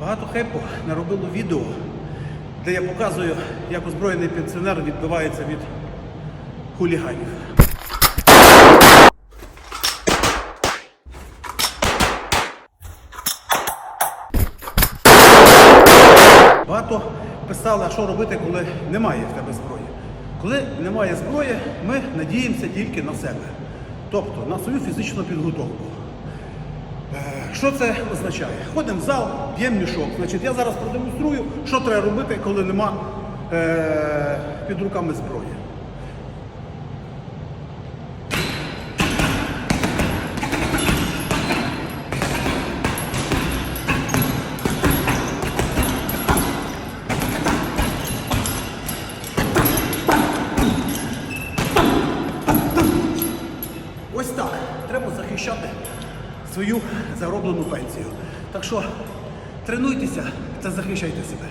Багато хейпу наробило відео, де я показую, як озброєний пенсіонер відбивається від хуліганів. Багато писали, що робити, коли немає в тебе зброї. Коли немає зброї, ми надіємося тільки на себе, тобто на свою фізичну підготовку. Що це означає? Ходимо в зал, п'ємо мішок. Значить, я зараз продемонструю, що треба робити, коли нема е, під руками зброї. Ось так. Треба захищати свою зароблену пенсію. Так що тренуйтеся та захищайте себе.